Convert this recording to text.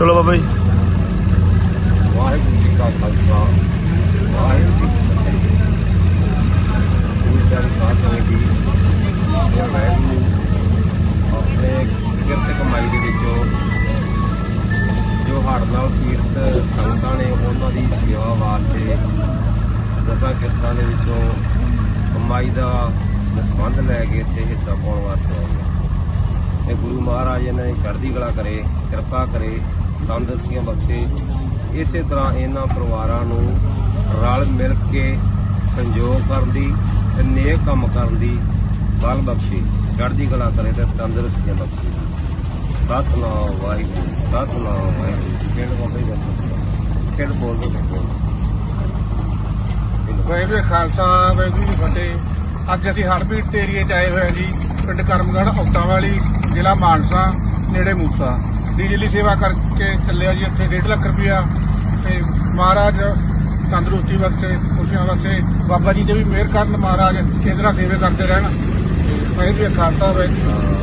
ਚਲੋ ਬਾਬਾ ਜੀ। ਵਾਹਿਗੁਰੂ ਜੀ ਕਾ ਖਾਲਸਾ, ਵਾਹਿਗੁਰੂ ਜੀ ਕੀ ਫਤਿਹ। ਗੁਰੂ ਪਿਆਰੀ ਸਾਧ ਸੰਗਤ ਜੀ ਇਹ ਵਾਹਿਗੁਰੂ ਆਪਣੇ ਕਿਰਤ ਕਮਾਈ ਦੇ ਵਿੱਚੋਂ ਜੋ ਹੜ ਨਾਲ ਪੀੜਤ ਸੰਗਤਾਂ ਨੇ ਉਹਨਾਂ ਦੀ ਸੇਵਾ ਵਾਸਤੇ ਦਸਾਂ ਕਿਰਤਾਂ ਦੇ ਵਿੱਚੋਂ ਕਮਾਈ ਦਾ ਸੰਬੰਧ ਲੈ ਕੇ ਇੱਥੇ ਹਿੱਸਾ ਪਾਉਣ ਵਾਸਤੇ ਆਏ ਨੇ। ਇਹ ਗੁਰੂ ਮਹਾਰਾਜ ਇਹਨਾਂ ਦੀ ਚੜ੍ਹਦੀ ਕਲਾ ਕਰੇ, ਕਿਰਪਾ ਕਰੇ ਤੰਦਰੁਸਤੀਆਂ ਬਖਸ਼ੇ ਇਸੇ ਤਰ੍ਹਾਂ ਇਹਨਾਂ ਪਰਿਵਾਰਾਂ ਨੂੰ ਰਲ ਮਿਲ ਕੇ ਸੰਯੋਗ ਕਰਨ ਦੀ ਤੇ ਨੇਕ ਕੰਮ ਕਰਨ ਦੀ ਬਲ ਬਖਸ਼ੇ। ਚੜ੍ਹਦੀ ਕਲਾ ਕਰੇ ਤੇ ਤੰਦਰੁਸਤੀਆਂ ਬਖਸ਼ੇ। ਸਤਨਾਮ ਵਾਹਿਗੁਰੂ ਸਤਨਾਮ ਵਾਹਿਗੁਰੂ। ਕਿਹੜਾ ਬਾਬਾ ਜੀ ਦਾ ਕਿਹੜਾ ਬੋਲ ਦੋ ਵਾਹਿਗੁਰੂ ਖਾਲਸਾ, ਵਾਹਿਗੁਰੂ ਜੀ ਫਤਿਹ। ਅੱਜ ਅਸੀਂ ਹੜਬੀਟ ਏਰੀਏ 'ਚ ਆਏ ਹੋਏ ਹਾਂ ਜੀ, ਪਿੰਡ ਕਰਮਗੜ ਔਟਾਂ ਵਾਲੀ, ਜ਼ਿਲ੍ਹਾ ਮਾਨਸਾ, ਨੇੜੇ ਮੂਸਾ। ਬਿਜਲੀ ਸੇਵਾ ਕਰਕੇ ਚੱਲਿਆ ਜੀ ਇੱਥੇ 1.5 ਲੱਖ ਰੁਪਇਆ। ਤੇ ਮਹਾਰਾਜ ਤੰਦਰੁਸਤੀ ਵਾਸਤੇ, ਖੁਸ਼ੀਆਂ ਵਾਸਤੇ, ਬਾਬਾ ਜੀ ਦੇ ਵੀ ਮਿਹਰ ਕਰਨ, ਮਹਾਰਾਜ ਕੇਂਦਰਾ ਸੇਵੇ ਕਰਦੇ ਰਹਿਣ। ਤੇ ਵਾਹਿਗੁਰੂ ਜੀ ਖਾਲਸਾ ਵਾਹਿਗੁਰੂ। ਜੀ